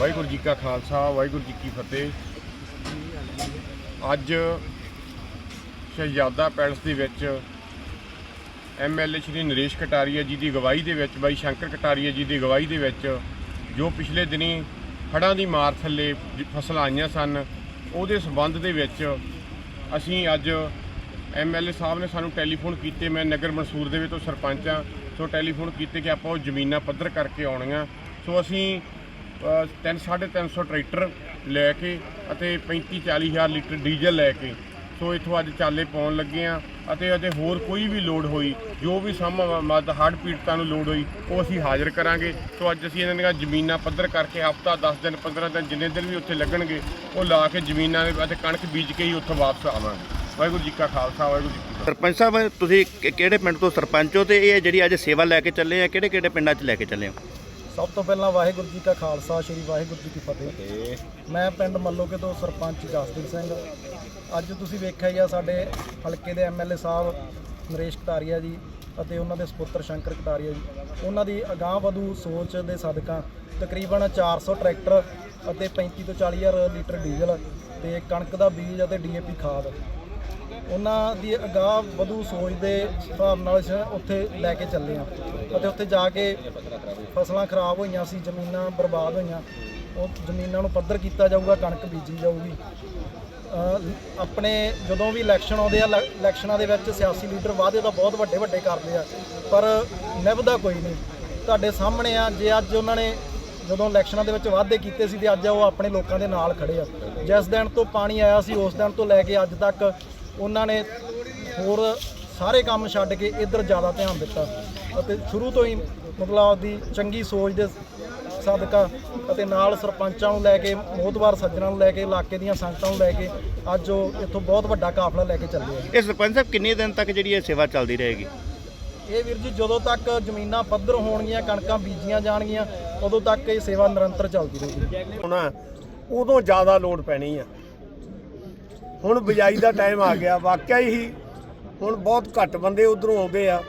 ਵਾਹਿਗੁਰੂ ਜੀ ਕਾ ਖਾਲਸਾ, ਵਾਹਿਗੁਰੂ ਜੀ ਕੀ ਫਤਿਹ। ਅੱਜ ਸ਼ਹਿਜ਼ਾਦਾ ਪੈਲਸ ਦੇ ਵਿੱਚ ਐਮਐਲਏ ਸ਼੍ਰੀ ਨਰੇਸ਼ ਕਟਾਰੀਆ ਜੀ ਦੀ ਅਗਵਾਈ ਦੇ ਵਿੱਚ, ਬਾਈ ਸ਼ੰਕਰ ਕਟਾਰੀਆ ਜੀ ਦੀ ਅਗਵਾਈ ਦੇ ਵਿੱਚ, ਜੋ ਪਿਛਲੇ ਦਿਨੀ ਹੜ੍ਹਾਂ ਦੀ ਮਾਰ ਥੱਲੇ ਫਸਲਾਂ ਆਈਆਂ ਸਨ, ਉਹਦੇ ਸਬੰਧ ਦੇ ਵਿੱਚ ਅਸੀਂ ਅੱਜ ਐਮਐਲਏ ਸਾਹਿਬ ਨੇ ਸਾਨੂੰ ਟੈਲੀਫੋਨ ਕੀਤੇ। ਮੈਂ ਨਗਰ ਮਨਸੂਰ ਦੇ ਵਿੱਚ ਤੋਂ ਸਰਪੰਚ ਹਾਂ, ਸੋ ਟੈਲੀਫੋਨ ਕੀਤੇ ਕਿ ਆਪਾਂ ਉਹ ਜ਼ਮੀਨਾਂ ਪੱਧਰ ਕਰਕੇ ਆਉਣੀਆਂ। ਸੋ ਅਸੀਂ ਅ, ਤਿੰਨ ਸਾਢੇ ਤਿੰਨ ਸੌ ਟਰੈਕਟਰ ਲੈ ਕੇ ਅਤੇ 35 40 ਹਜ਼ਾਰ ਲੀਟਰ ਡੀਜ਼ਲ ਲੈ ਕੇ। ਸੋ ਇੱਥੋਂ ਅੱਜ ਚਾਲੇ ਪਾਉਣ ਲੱਗੇ ਆ ਅਤੇ ਅਜੇ ਹੋਰ ਕੋਈ ਵੀ ਲੋਡ ਹੋਈ ਜੋ ਵੀ ਸਮ ਮਦ ਹੜ੍ਹ ਪੀੜਤਾਂ ਨੂੰ ਲੋਡ ਹੋਈ ਉਹ ਅਸੀਂ ਹਾਜ਼ਰ ਕਰਾਂਗੇ। ਸੋ ਅੱਜ ਅਸੀਂ ਇਹਨਾਂ ਦੀਆਂ ਜ਼ਮੀਨਾਂ ਪੱਧਰ ਕਰਕੇ ਹਫਤਾ 10 ਦਿਨ 15 ਦਿਨ ਜਿੰਨੇ ਦਿਨ ਵੀ ਉੱਥੇ ਲੱਗਣਗੇ ਉਹ ਲਾ ਕੇ ਜ਼ਮੀਨਾਂ ਦੇ ਅਤੇ ਕਣਕ ਬੀਜ ਕੇ ਹੀ ਉੱਥੋਂ ਵਾਪਸ ਆਵਾਂਗੇ। ਵਾਹਿਗੁਰੂ ਜੀ ਕਾ ਖਾਲਸਾ ਵਾਹਿਗੁਰੂ ਜੀ ਕੀ ਸਰਪੰਚ ਸਾਹਿਬ ਤੁਸੀਂ ਕਿਹੜੇ ਪਿੰਡ ਤੋਂ ਸਰਪੰਚ ਹੋ ਤੇ ਇਹ ਜਿਹੜੀ ਅੱਜ ਸੇਵਾ ਲੈ ਕੇ ਚੱਲੇ ਆ ਕਿਹੜੇ ਕਿਹੜੇ ਪਿੰਡਾਂ 'ਚ ਲੈ ਕੇ ਚੱਲੇ ਹੋ? ਸਭ ਤੋਂ ਪਹਿਲਾਂ ਵਾਹਿਗੁਰੂ ਜੀ ਕਾ ਖਾਲਸਾ ਸ੍ਰੀ ਵਾਹਿਗੁਰੂ ਜੀ ਕੀ ਫਤਿਹ। ਮੈਂ ਪਿੰਡ ਮੱਲੋਕੇ ਤੋਂ ਸਰਪੰਚ ਜਸਦੀਪ ਸਿੰਘ। ਅੱਜ ਤੁਸੀਂ ਵੇਖਿਆ ਹੀ ਆ ਸਾਡੇ ਹਲਕੇ ਦੇ ਐਮਐਲਏ ਸਾਹਿਬ ਨਰੇਸ਼ ਕਟਾਰੀਆ ਜੀ ਅਤੇ ਉਹਨਾਂ ਦੇ ਸੁਪੁੱਤਰ ਸ਼ੰਕਰ ਕਟਾਰੀਆ ਜੀ। ਉਹਨਾਂ ਦੀ ਅਗਾਂਹ ਵਧੂ ਸੋਚ ਦੇ ਸਦਕਾ ਤਕਰੀਬਨ 400 ਟਰੈਕਟਰ ਅਤੇ 35 ਤੋਂ 40 ਹਜ਼ਾਰ ਲੀਟਰ ਡੀਜ਼ਲ ਤੇ ਕਣਕ ਦਾ ਬੀਜ ਅਤੇ ਡੀਏਪੀ ਖਾਦ। ਉਹਨਾਂ ਦੀ ਅਗਾਹ ਵਧੂ ਸੋਚ ਦੇ ਹਿਸਾਬ ਨਾਲ ਅਸੀਂ ਉੱਥੇ ਲੈ ਕੇ ਚੱਲੇ ਆ ਅਤੇ ਉੱਥੇ ਜਾ ਕੇ ਫਸਲਾਂ ਖਰਾਬ ਹੋਈਆਂ ਸੀ, ਜ਼ਮੀਨਾਂ ਬਰਬਾਦ ਹੋਈਆਂ। ਉਹ ਜ਼ਮੀਨਾਂ ਨੂੰ ਪੱਧਰ ਕੀਤਾ ਜਾਊਗਾ, ਕਣਕ ਬੀਜੀ ਜਾਊਗੀ। ਆਪਣੇ ਜਦੋਂ ਵੀ ਇਲੈਕਸ਼ਨ ਆਉਂਦੇ ਆ ਇਲੈ- ਇਲੈਕਸ਼ਨਾਂ ਦੇ ਵਿੱਚ ਸਿਆਸੀ ਲੀਡਰ ਵਾਅਦੇ ਤਾਂ ਬਹੁਤ ਵੱਡੇ ਵੱਡੇ ਕਰਦੇ ਆ, ਪਰ ਨਿਭਦਾ ਕੋਈ ਨਹੀਂ। ਤੁਹਾਡੇ ਸਾਹਮਣੇ ਆ, ਜੇ ਅੱਜ ਉਹਨਾਂ ਨੇ ਜਦੋਂ ਇਲੈਕਸ਼ਨਾਂ ਦੇ ਵਿੱਚ ਵਾਅਦੇ ਕੀਤੇ ਸੀ ਤੇ ਅੱਜ ਉਹ ਆਪਣੇ ਲੋਕਾਂ ਦੇ ਨਾਲ ਖੜੇ ਆ। ਜਿਸ ਦਿਨ ਤੋਂ ਪਾਣੀ ਆਇਆ ਸੀ, ਉਸ ਦਿਨ ਤੋਂ ਲੈ ਕੇ ਅੱਜ ਤੱਕ ਉਹਨਾਂ ਨੇ ਹੋਰ ਸਾਰੇ ਕੰਮ ਛੱਡ ਕੇ ਇੱਧਰ ਜ਼ਿਆਦਾ ਧਿਆਨ ਦਿੱਤਾ। ਅਤੇ ਸ਼ੁਰੂ ਤੋਂ ਹੀ ਮਤਲਬ ਆਪਦੀ ਚੰਗੀ ਸੋਚ ਦੇ ਸਦਕਾ ਅਤੇ ਨਾਲ ਸਰਪੰਚਾਂ ਨੂੰ ਲੈ ਕੇ, ਮੋਹਤਵਾਰ ਸੱਜਣਾਂ ਨੂੰ ਲੈ ਕੇ, ਇਲਾਕੇ ਦੀਆਂ ਸੰਗਤਾਂ ਨੂੰ ਲੈ ਕੇ ਅੱਜ ਉਹ ਇੱਥੋਂ ਬਹੁਤ ਵੱਡਾ ਕਾਫਲਾ ਲੈ ਕੇ ਚੱਲੇ ਆ। ਇਹ ਸਰਪੰਚ ਸਾਹਿਬ ਕਿੰਨੇ ਦਿਨ ਤੱਕ ਜਿਹੜੀ ਇਹ ਸੇਵਾ ਚੱਲਦੀ ਰਹੇਗੀ? ਇਹ ਵੀਰ ਜੀ, ਜਦੋਂ ਤੱਕ ਜ਼ਮੀਨਾਂ ਪੱਧਰ ਹੋਣਗੀਆਂ, ਕਣਕਾਂ ਬੀਜੀਆਂ ਜਾਣਗੀਆਂ, ਉਦੋਂ ਤੱਕ ਇਹ ਸੇਵਾ ਨਿਰੰਤਰ ਚੱਲਦੀ ਰਹੇਗੀ। ਹੁਣ ਉਦੋਂ ਜ਼ਿਆਦਾ ਲੋਡ ਪੈਣੀ ਆ। ਹੁਣ ਬਿਜਾਈ ਦਾ ਟਾਈਮ ਆ ਗਿਆ, ਵਾਕਿਆ ਹੀ ਹੁਣ ਬਹੁਤ ਘੱਟ ਬੰਦੇ ਉਧਰੋਂ ਆਉਂਦੇ ਆ।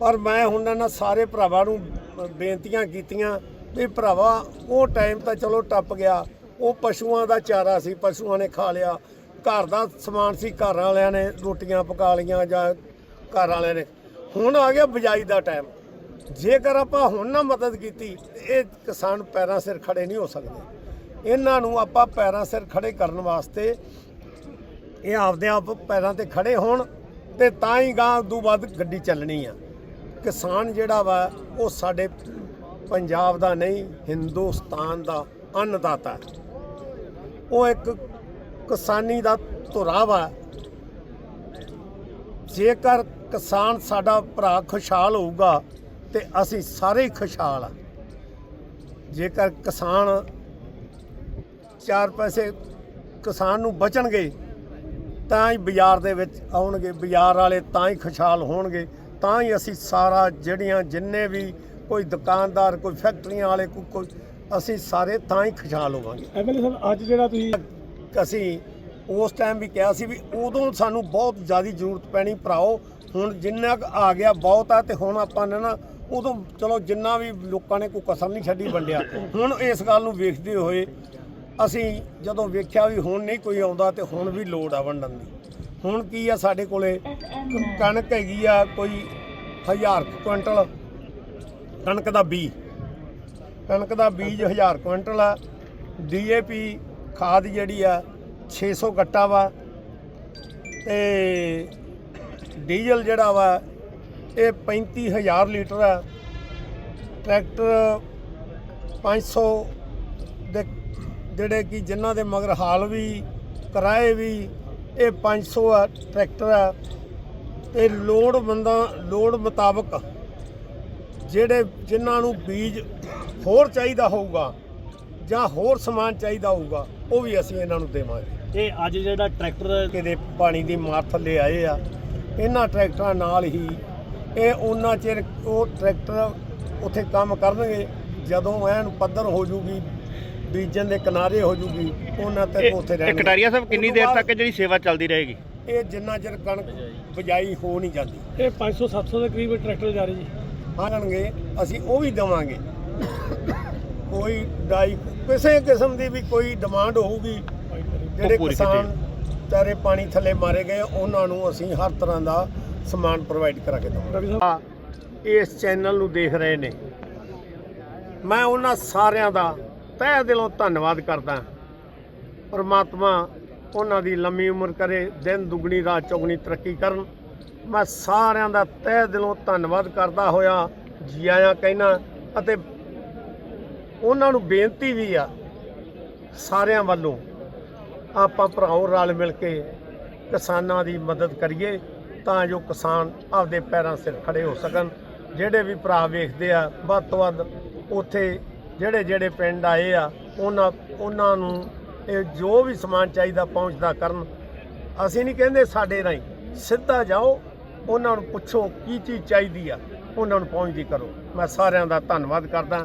ਪਰ ਮੈਂ ਹੁਣ ਇਹਨਾਂ ਸਾਰੇ ਭਰਾਵਾਂ ਨੂੰ ਬੇਨਤੀਆਂ ਕੀਤੀਆਂ ਵੀ ਭਰਾਵਾ, ਉਹ ਟਾਈਮ ਤਾਂ ਚਲੋ ਟੱਪ ਗਿਆ। ਉਹ ਪਸ਼ੂਆਂ ਦਾ ਚਾਰਾ ਸੀ, ਪਸ਼ੂਆਂ ਨੇ ਖਾ ਲਿਆ। ਘਰ ਦਾ ਸਮਾਨ ਸੀ, ਘਰ ਵਾਲਿਆਂ ਨੇ ਰੋਟੀਆਂ ਪਕਾ ਲਈਆਂ ਜਾਂ ਘਰ ਵਾਲਿਆਂ ਨੇ। ਹੁਣ ਆ ਗਿਆ ਬਿਜਾਈ ਦਾ ਟਾਈਮ। ਜੇਕਰ ਆਪਾਂ ਹੁਣ ਨਾ ਮਦਦ ਕੀਤੀ, ਇਹ ਕਿਸਾਨ ਪੈਰਾਂ ਸਿਰ ਖੜੇ ਨਹੀਂ ਹੋ ਸਕਦੇ। ਇਹਨਾਂ ਨੂੰ ਆਪਾਂ ਪੈਰਾਂ ਸਿਰ ਖੜੇ ਕਰਨ ਵਾਸਤੇ ਇਹ ਆਪਦੇ ਆਪ ਪੈਰਾਂ ਤੇ ਖੜੇ ਹੋਣ ਤੇ ਤਾਂ ਹੀ ਗਾਂ ਤੋਂ ਬਾਅਦ ਗੱਡੀ ਚੱਲਣੀ ਆ। ਕਿਸਾਨ ਜਿਹੜਾ ਵਾ, ਉਹ ਸਾਡੇ ਪੰਜਾਬ ਦਾ ਨਹੀਂ, ਹਿੰਦੁਸਤਾਨ ਦਾ ਅੰਨਦਾਤਾ। ਉਹ ਇੱਕ ਕਿਸਾਨੀ ਦਾ ਧੁਰਾ ਵਾ। ਜੇਕਰ ਕਿਸਾਨ ਸਾਡਾ ਭਰਾ ਖੁਸ਼ਹਾਲ ਹੋਊਗਾ ਤੇ ਅਸੀਂ ਸਾਰੇ ਖੁਸ਼ਹਾਲ ਆ ਜੇਕਰ ਕਿਸਾਨ ਚਾਰ ਪੈਸੇ ਕਿਸਾਨ ਨੂੰ ਬਚਣਗੇ ਤਾਂ ਹੀ ਬਾਜ਼ਾਰ ਦੇ ਵਿੱਚ ਆਉਣਗੇ ਬਾਜ਼ਾਰ ਵਾਲੇ ਤਾਂ ਹੀ ਖੁਸ਼ਹਾਲ ਹੋਣਗੇ ਤਾਂ ਹੀ ਅਸੀਂ ਸਾਰਾ ਜਿਹੜੀਆਂ ਜਿੰਨੇ ਵੀ ਕੋਈ ਦੁਕਾਨਦਾਰ ਕੋਈ ਫੈਕਟਰੀਆਂ ਵਾਲੇ ਕੋਈ ਕੋਈ ਅਸੀਂ ਸਾਰੇ ਤਾਂ ਹੀ ਖੁਸ਼ਹਾਲ ਹੋਵਾਂਗੇ। ਐਮਐਲਏ ਸਾਹਿਬ ਅੱਜ ਜਿਹੜਾ ਤੁਸੀਂ ਅਸੀਂ ਉਸ ਟਾਈਮ ਵੀ ਕਿਹਾ ਸੀ ਵੀ ਉਦੋਂ ਸਾਨੂੰ ਬਹੁਤ ਜ਼ਿਆਦਾ ਜ਼ਰੂਰਤ ਪੈਣੀ ਭਰਾਓ। ਹੁਣ ਜਿੰਨਾ ਕੁ ਆ ਗਿਆ ਬਹੁਤ ਆ ਤੇ ਹੁਣ ਆਪਾਂ ਨੇ ਨਾ ਉਦੋਂ ਚਲੋ ਜਿੰਨਾ ਵੀ ਲੋਕਾਂ ਨੇ ਕੋਈ ਕਸਰ ਨਹੀਂ ਛੱਡੀ ਵੰਡਿਆ। ਹੁਣ ਇਸ ਗੱਲ ਨੂੰ ਵੇਖਦੇ ਹੋਏ ਅਸੀਂ ਜਦੋਂ ਵੇਖਿਆ ਵੀ ਹੁਣ ਨਹੀਂ ਕੋਈ ਆਉਂਦਾ ਤੇ ਹੁਣ ਵੀ ਲੋੜ ਆ ਵੰਡਣ ਦੀ। ਹੁਣ ਕੀ ਆ ਸਾਡੇ ਕੋਲੇ ਕਣਕ ਹੈਗੀ ਆ ਕੋਈ 1000 ਕੁਇੰਟਲ। ਕਣਕ ਦਾ ਬੀਜ। ਕਣਕ ਦਾ ਬੀਜ 1000 ਕੁਇੰਟਲ ਆ। ਡੀਏਪੀ ਖਾਦ ਜਿਹੜੀ ਆ 600 ਗੱਟਾ ਵਾ ਤੇ ਡੀਜ਼ਲ ਜਿਹੜਾ ਵਾ ਇਹ 35000 ਲੀਟਰ ਆ। ਟਰੈਕਟਰ 500 ਦੇ ਜਿਹੜੇ ਕਿ ਜਿਨ੍ਹਾਂ ਦੇ ਮਗਰ ਹਾਲ ਵੀ, ਕਿਰਾਏ ਵੀ, ਇਹ 500 ਆ ਟਰੈਕਟਰ ਆ। ਤੇ ਲੋਡ ਬੰਦਾ ਲੋਡ ਮੁਤਾਬਕ ਜਿਹੜੇ ਜਿਨ੍ਹਾਂ ਨੂੰ ਬੀਜ ਹੋਰ ਚਾਹੀਦਾ ਹੋਊਗਾ ਜਾਂ ਹੋਰ ਸਮਾਨ ਚਾਹੀਦਾ ਹੋਊਗਾ ਉਹ ਵੀ ਅਸੀਂ ਇਹਨਾਂ ਨੂੰ ਦੇਵਾਂਗੇ। ਇਹ ਅੱਜ ਜਿਹੜਾ ਟਰੈਕਟਰ ਕਿਤੇ ਪਾਣੀ ਦੀ ਮਾਰ ਥੱਲੇ ਆਏ ਆ ਇਹਨਾਂ ਟਰੈਕਟਰਾਂ ਨਾਲ ਹੀ ਇਹ ਉਹਨਾਂ ਚਿਰ ਉਹ ਟਰੈਕਟਰ ਉੱਥੇ ਕੰਮ ਕਰਨਗੇ ਜਦੋਂ ਐਨ ਪੱਧਰ ਹੋ ਜੂਗੀ ਬੀਜਣ ਦੇ ਕਿਨਾਰੇ ਹੋ ਜੂਗੀ ਉਹਨਾਂ ਤੱਕ ਉੱਥੇ ਇਹ ਰਹਿਣਗੇ ਕਟਾਰੀਆ ਸਾਹਿਬ ਕਿੰਨੀ ਦੇਰ ਤੱਕ ਜਿਹੜੀ ਸੇਵਾ ਚੱਲਦੀ ਰਹੇਗੀ? ਇਹ ਜਿੰਨਾ ਚਿਰ ਕਣਕ ਬਜਾਈ ਹੋ ਨਹੀਂ ਜਾਂਦੀ। ਇਹ 500 700 ਦੇ ਕਰੀਬ ਟਰੈਕਟਰ ਜਾ ਰਹੀ ਜੀ। ਆਣਗੇ ਅਸੀਂ ਉਹ ਵੀ ਦੇਵਾਂਗੇ। ਕੋਈ ਡਾਈ ਕਿਸੇ ਕਿਸਮ ਦੀ ਵੀ ਕੋਈ ਡਿਮਾਂਡ ਹੋਊਗੀ ਜਿਹੜੇ ਕਿਸਾਨ ਚਾਰੇ ਪਾਣੀ ਥੱਲੇ ਮਾਰੇ ਗਏ ਉਹਨਾਂ ਨੂੰ ਅਸੀਂ ਹਰ ਤਰ੍ਹਾਂ ਦਾ ਸਮਾਨ ਪ੍ਰੋਵਾਈਡ ਕਰਾ ਕੇ ਦਵਾਂਗੇ। ਇਸ ਚੈਨਲ ਨੂੰ ਦੇਖ ਰਹੇ ਨੇ। ਮੈਂ ਉਹਨਾਂ ਸਾਰਿਆਂ ਦਾ ਤਹਿ ਦਿਲੋਂ ਧੰਨਵਾਦ ਕਰਦਾ ਪਰਮਾਤਮਾ ਉਹਨਾਂ ਦੀ ਲੰਮੀ ਉਮਰ ਕਰੇ ਦਿਨ ਦੁਗਣੀ ਰਾਤ ਚੌਗਣੀ ਤਰੱਕੀ ਕਰਨ। ਮੈਂ ਸਾਰਿਆਂ ਦਾ ਤਹਿ ਦਿਲੋਂ ਧੰਨਵਾਦ ਕਰਦਾ ਹੋਇਆ ਜੀ ਆਇਆਂ ਕਹਿਣਾ ਅਤੇ ਉਹਨਾਂ ਨੂੰ ਬੇਨਤੀ ਵੀ ਆ ਸਾਰਿਆਂ ਵੱਲੋਂ ਆਪਾਂ ਭਰਾਓ ਰਲ ਮਿਲ ਕੇ ਕਿਸਾਨਾਂ ਦੀ ਮਦਦ ਕਰੀਏ ਤਾਂ ਜੋ ਕਿਸਾਨ ਆਪਦੇ ਪੈਰਾਂ ਸਿਰ ਖੜੇ ਹੋ ਸਕਣ। ਜਿਹੜੇ ਵੀ ਭਰਾ ਵੇਖਦੇ ਆ, ਵੱਧ ਤੋਂ ਵੱਧ ਉੱਥੇ ਜਿਹੜੇ ਜਿਹੜੇ ਪਿੰਡ ਆਏ ਆ, ਉਹਨਾਂ ਉਹਨਾਂ ਨੂੰ ਇਹ ਜੋ ਵੀ ਸਮਾਨ ਚਾਹੀਦਾ ਪਹੁੰਚਦਾ ਕਰਨ। ਅਸੀਂ ਨਹੀਂ ਕਹਿੰਦੇ ਸਾਡੇ ਰਾਹੀਂ, ਸਿੱਧਾ ਜਾਓ, ਉਹਨਾਂ ਨੂੰ ਪੁੱਛੋ ਕੀ ਚੀਜ਼ ਚਾਹੀਦੀ ਆ, ਉਹਨਾਂ ਨੂੰ ਪਹੁੰਚਦੀ ਕਰੋ। ਮੈਂ ਸਾਰਿਆਂ ਦਾ ਧੰਨਵਾਦ ਕਰਦਾ।